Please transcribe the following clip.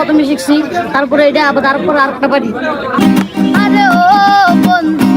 প্রথমে শিখছি তারপরে এটা আবার তারপর আরেকটা পারি। আরে ও বন্ধু